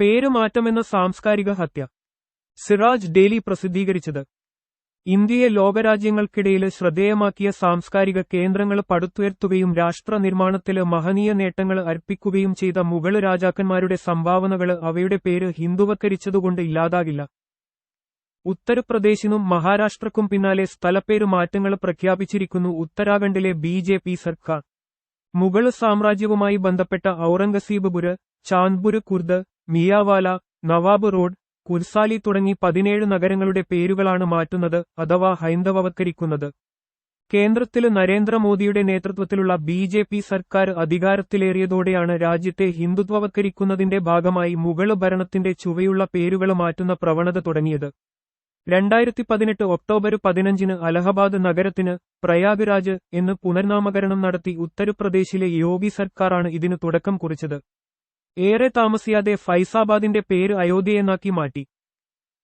പേരുമാറ്റമെന്ന സാംസ്കാരിക ഹത്യ. സിറാജ് ഡെയിലി പ്രസിദ്ധീകരിച്ചത്. ഇന്ത്യയെ ലോകരാജ്യങ്ങൾക്കിടയിൽ ശ്രദ്ധേയമാക്കിയ സാംസ്കാരിക കേന്ദ്രങ്ങൾ പടുത്തുയർത്തുകയും രാഷ്ട്ര നിർമ്മാണത്തിൽ മഹനീയ നേട്ടങ്ങൾ അർപ്പിക്കുകയും ചെയ്ത മുഗൾ രാജാക്കന്മാരുടെ സംഭാവനകൾ അവയുടെ പേര് ഹിന്ദുവത്കരിച്ചതുകൊണ്ട് ഇല്ലാതാകില്ല. ഉത്തർപ്രദേശിനും മഹാരാഷ്ട്രക്കും പിന്നാലെ സ്ഥലപ്പേര് മാറ്റങ്ങൾ പ്രഖ്യാപിച്ചിരിക്കുന്നു ഉത്തരാഖണ്ഡിലെ ബി ജെ പി സർക്കാർ. മുഗൾ സാമ്രാജ്യവുമായി ബന്ധപ്പെട്ട ഔറംഗസീബ്പുര് ചാന്ദ്പുര് കുർദ് മിയാവാല നവാബ് റോഡ് കുൽസാലി തുടങ്ങി പതിനേഴ് നഗരങ്ങളുടെ പേരുകളാണ് മാറ്റുന്നത് അഥവാ ഹൈന്ദവവത്കരിക്കുന്നത്. കേന്ദ്രത്തിൽ നരേന്ദ്രമോദിയുടെ നേതൃത്വത്തിലുള്ള ബി ജെ പി സർക്കാർ അധികാരത്തിലേറിയതോടെയാണ് രാജ്യത്തെ ഹിന്ദുത്വവത്കരിക്കുന്നതിന്റെ ഭാഗമായി മുഗൾ ഭരണത്തിന്റെ ചുവയുള്ള പേരുകൾ മാറ്റുന്ന പ്രവണത തുടങ്ങിയത്. രണ്ടായിരത്തി പതിനെട്ട് ഒക്ടോബർ പതിനഞ്ചിന് അലഹബാദ് നഗരത്തിന് പ്രയാഗ് രാജ് എന്ന് പുനർനാമകരണം നടത്തി ഉത്തർപ്രദേശിലെ യോഗി സർക്കാരാണ് ഇതിന് തുടക്കം കുറിച്ചത്. ഏറെ താമസിയാതെ ഫൈസാബാദിന്റെ പേര് അയോധ്യയെന്നാക്കി മാറ്റി.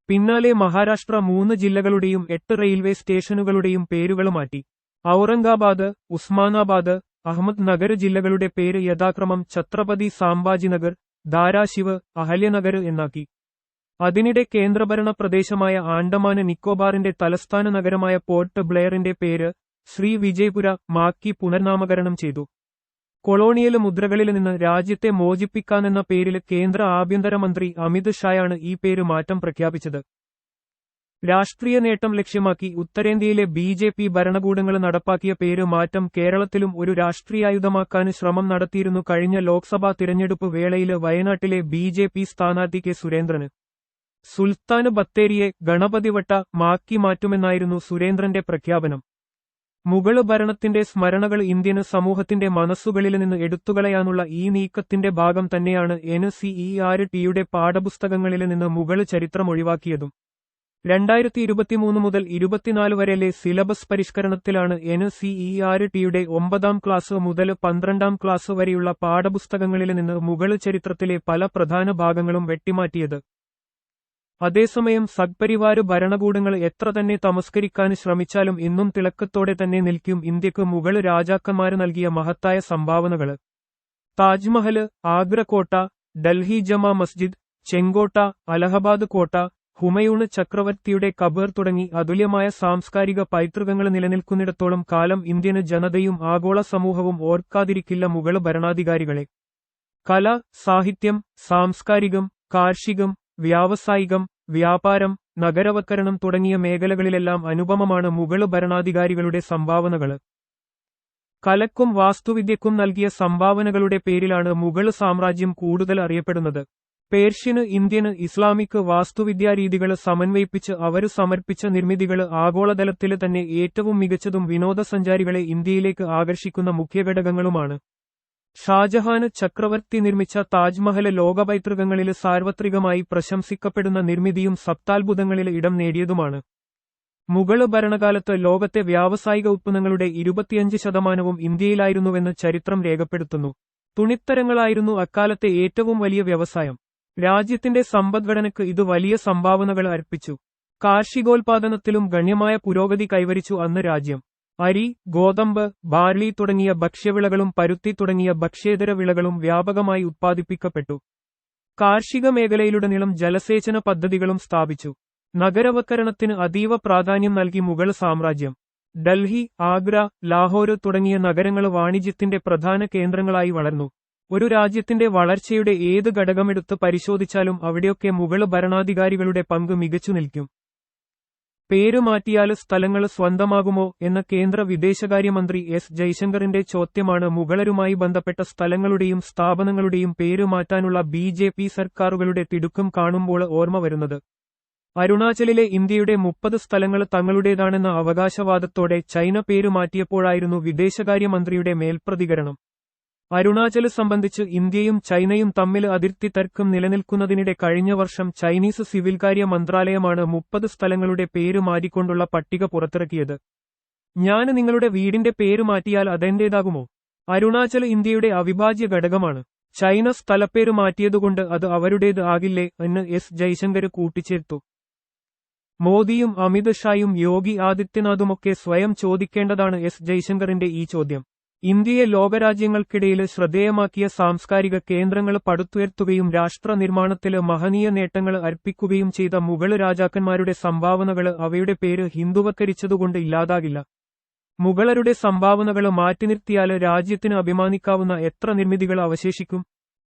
പിന്നാലെ മഹാരാഷ്ട്ര മൂന്ന് ജില്ലകളുടെയും എട്ട് റെയിൽവേ സ്റ്റേഷനുകളുടെയും പേരുകൾ മാറ്റി. ഔറംഗാബാദ് ഉസ്മാനാബാദ് അഹമ്മദ് നഗർ ജില്ലകളുടെ പേര് യഥാക്രമം ഛത്രപതി സാംബാജിനഗർ ധാരാശിവ് അഹല്യനഗർ എന്നാക്കി. അതിനിടെ കേന്ദ്രഭരണ പ്രദേശമായ ആൻഡമാന് നിക്കോബാറിന്റെ തലസ്ഥാന നഗരമായ പോർട്ട് ബ്ലെയറിന്റെ പേര് ശ്രീ വിജയപുര മാക്കി പുനർനാമകരണം ചെയ്തു. കൊളോണിയൽ മുദ്രകളിൽ നിന്ന് രാജ്യത്തെ മോചിപ്പിക്കാനെന്ന പേരിൽ കേന്ദ്ര ആഭ്യന്തരമന്ത്രി അമിത് ഷായാണ് ഈ പേര് മാറ്റം പ്രഖ്യാപിച്ചത്. രാഷ്ട്രീയ നേട്ടം ലക്ഷ്യമാക്കി ഉത്തരേന്ത്യയിലെ ബി ജെ പി ഭരണകൂടങ്ങൾ നടപ്പാക്കിയ പേര് മാറ്റം കേരളത്തിലും ഒരു രാഷ്ട്രീയായുധമാക്കാൻ ശ്രമം നടത്തിയിരുന്നു കഴിഞ്ഞ ലോക്സഭാ തിരഞ്ഞെടുപ്പ് വേളയിൽ വയനാട്ടിലെ ബി ജെ പി സ്ഥാനാർത്ഥി കെ സുരേന്ദ്രന്. സുൽത്താന് ബത്തേരിയെ ഗണപതിവട്ട മാക്കി മാറ്റുമെന്നായിരുന്നു സുരേന്ദ്രന്റെ പ്രഖ്യാപനം. മുഗൾ ഭരണത്തിന്റെ സ്മരണകൾ ഇന്ത്യൻ സമൂഹത്തിന്റെ മനസ്സുകളിൽ നിന്ന് എടുത്തുകളയാനുള്ള ഈ നീക്കത്തിന്റെ ഭാഗം തന്നെയാണ് എൻ സി ഇ ആർ ടിയുടെ പാഠപുസ്തകങ്ങളിൽ നിന്ന് മുഗൾ ചരിത്രം ഒഴിവാക്കിയതും. രണ്ടായിരത്തി ഇരുപത്തിമൂന്ന് മുതൽ ഇരുപത്തിനാല് വരെയിലെ സിലബസ് പരിഷ്കരണത്തിലാണ് എൻ സി ഇ ആർ ടിയുടെ ഒമ്പതാം ക്ലാസ് മുതൽ പന്ത്രണ്ടാം ക്ലാസ് വരെയുള്ള പാഠപുസ്തകങ്ങളിൽ നിന്ന് മുഗൾ ചരിത്രത്തിലെ പല പ്രധാന ഭാഗങ്ങളും വെട്ടിമാറ്റിയത്. അതേസമയം സദ്പരിവാര ഭരണകൂടങ്ങൾ എത്ര തന്നെ തമസ്കരിക്കാൻ ശ്രമിച്ചാലും ഇന്നും തിളക്കത്തോടെ തന്നെ നിൽക്കും ഇന്ത്യയ്ക്ക് മുഗൾ രാജാക്കന്മാര് നൽകിയ മഹത്തായ സംഭാവനകൾ. താജ്മഹൽ ആഗ്ര കോട്ട ഡൽഹി ജമാ മസ്ജിദ് ചെങ്കോട്ട അലഹബാദ് കോട്ട ഹുമയൂണ് ചക്രവർത്തിയുടെ കബർ തുടങ്ങി അതുല്യമായ സാംസ്കാരിക പൈതൃകങ്ങൾ നിലനിൽക്കുന്നിടത്തോളം കാലം ഇന്ത്യന് ജനതയും ആഗോള സമൂഹവും ഓർക്കാതിരിക്കില്ല മുഗൾ ഭരണാധികാരികളെ. കല സാഹിത്യം സാംസ്കാരികം കാർഷികം വ്യാവസായികം വ്യാപാരം നഗരവത്കരണം തുടങ്ങിയ മേഖലകളിലെല്ലാം അനുപമമാണ് മുഗൾ ഭരണാധികാരികളുടെ സംഭാവനകൾ. കലക്കും വാസ്തുവിദ്യക്കും നൽകിയ സംഭാവനകളുടെ പേരിലാണ് മുഗൾ സാമ്രാജ്യം കൂടുതൽ അറിയപ്പെടുന്നത്. പേർഷ്യന് ഇന്ത്യന് ഇസ്ലാമിക് വാസ്തുവിദ്യാരീതികൾ സമന്വയിപ്പിച്ച് അവർ സമർപ്പിച്ച നിർമ്മിതികൾ ആഗോളതലത്തിൽ തന്നെ ഏറ്റവും മികച്ചതും വിനോദസഞ്ചാരികളെ ഇന്ത്യയിലേക്ക് ആകർഷിക്കുന്ന മുഖ്യഘടകങ്ങളുമാണ്. ഷാജഹാന് ചക്രവർത്തി നിർമ്മിച്ച താജ്മഹൽ ലോകപൈതൃകങ്ങളിൽ സാർവത്രികമായി പ്രശംസിക്കപ്പെടുന്ന നിർമ്മിതിയും സപ്താത്ഭുതങ്ങളിൽ ഇടം നേടിയതുമാണ്. മുഗൾ ഭരണകാലത്ത് ലോകത്തെ വ്യാവസായിക ഉത്പന്നങ്ങളുടെ ഇരുപത്തിയഞ്ച് ശതമാനവും ഇന്ത്യയിലായിരുന്നുവെന്ന് ചരിത്രം രേഖപ്പെടുത്തുന്നു. തുണിത്തരങ്ങളായിരുന്നു അക്കാലത്തെ ഏറ്റവും വലിയ വ്യവസായം. രാജ്യത്തിന്റെ സമ്പദ്ഘടനയ്ക്ക് ഇത് വലിയ സംഭാവനകൾ അർപ്പിച്ചു. കാർഷികോൽപാദനത്തിലും ഗണ്യമായ പുരോഗതി കൈവരിച്ചു അന്ന് രാജ്യം. അരി ഗോതമ്പ് ബാർലി തുടങ്ങിയ ഭക്ഷ്യവിളകളും പരുത്തി തുടങ്ങിയ ഭക്ഷ്യേതര വിളകളും വ്യാപകമായി ഉത്പാദിപ്പിക്കപ്പെട്ടു. കാർഷിക മേഖലയിലുടനീളം ജലസേചന പദ്ധതികളും സ്ഥാപിച്ചു. നഗരവത്കരണത്തിന് അതീവ പ്രാധാന്യം നൽകി മുഗൾ സാമ്രാജ്യം. ഡൽഹി ആഗ്ര ലാഹോര് തുടങ്ങിയ നഗരങ്ങൾ വാണിജ്യത്തിന്റെ പ്രധാന കേന്ദ്രങ്ങളായി വളർന്നു. ഒരു രാജ്യത്തിന്റെ വളർച്ചയുടെ ഏത് ഘടകമെടുത്ത് പരിശോധിച്ചാലും അവിടെയൊക്കെ മുഗൾ ഭരണാധികാരികളുടെ പങ്ക് മികച്ചു നിൽക്കും. പേര് മാറ്റിയാൽ സ്ഥലങ്ങൾ സ്വന്തമാകുമോ എന്ന കേന്ദ്ര വിദേശകാര്യമന്ത്രി എസ് ജയശങ്കറിന്റെ ചോദ്യമാണ് മുഗളരുമായി ബന്ധപ്പെട്ട സ്ഥലങ്ങളുടെയും സ്ഥാപനങ്ങളുടെയും പേര് മാറ്റാനുള്ള ബി ജെ പി സർക്കാരുകളുടെ തിടുക്കം കാണുമ്പോൾ ഓർമ്മ വരുന്നത്. അരുണാചലിലെ ഇന്ത്യയുടെ മുപ്പത് സ്ഥലങ്ങൾ തങ്ങളുടേതാണെന്ന അവകാശവാദത്തോടെ ചൈന പേര് മാറ്റിയപ്പോഴായിരുന്നു വിദേശകാര്യമന്ത്രിയുടെ മേൽപ്രതികരണം. അരുണാചൽ സംബന്ധിച്ച് ഇന്ത്യയും ചൈനയും തമ്മിൽ അതിർത്തി തർക്കം നിലനിൽക്കുന്നതിനിടെ കഴിഞ്ഞ വർഷം ചൈനീസ് സിവിൽ കാര്യ മന്ത്രാലയമാണ് മുപ്പത് സ്ഥലങ്ങളുടെ പേര് മാറ്റിക്കൊണ്ടുള്ള പട്ടിക പുറത്തിറക്കിയത്. ഞാൻ നിങ്ങളുടെ വീടിന്റെ പേര് മാറ്റിയാൽ അതെന്റേതാകുമോ? അരുണാചൽ ഇന്ത്യയുടെ അവിഭാജ്യ ഘടകമാണ്. ചൈന സ്ഥലപ്പേര് മാറ്റിയതുകൊണ്ട് അത് അവരുടേത് ആകില്ലേ എന്ന് എസ്. ജയശങ്കർ കൂട്ടിച്ചേർത്തു. മോദിയും അമിത് ഷായും യോഗി ആദിത്യനാഥുമൊക്കെ സ്വയം ചോദിക്കേണ്ടതാണ് എസ്. ജയശങ്കറിന്റെ ഈ ചോദ്യം. ഇന്ത്യയെ ലോകരാജ്യങ്ങൾക്കിടയിൽ ശ്രദ്ധേയമാക്കിയ സാംസ്കാരിക കേന്ദ്രങ്ങൾ പടുത്തുയർത്തുകയും രാഷ്ട്ര നിർമ്മാണത്തിൽ മഹനീയ നേട്ടങ്ങൾ അർപ്പിക്കുകയും ചെയ്ത മുഗൾ രാജാക്കന്മാരുടെ സംഭാവനകൾ അവയുടെ പേര് ഹിന്ദുവത്കരിച്ചതുകൊണ്ട് ഇല്ലാതാകില്ല. മുഗളരുടെ സംഭാവനകൾ മാറ്റിനിർത്തിയാൽ രാജ്യത്തിന് അഭിമാനിക്കാവുന്ന എത്ര നിർമ്മിതികൾ അവശേഷിക്കും?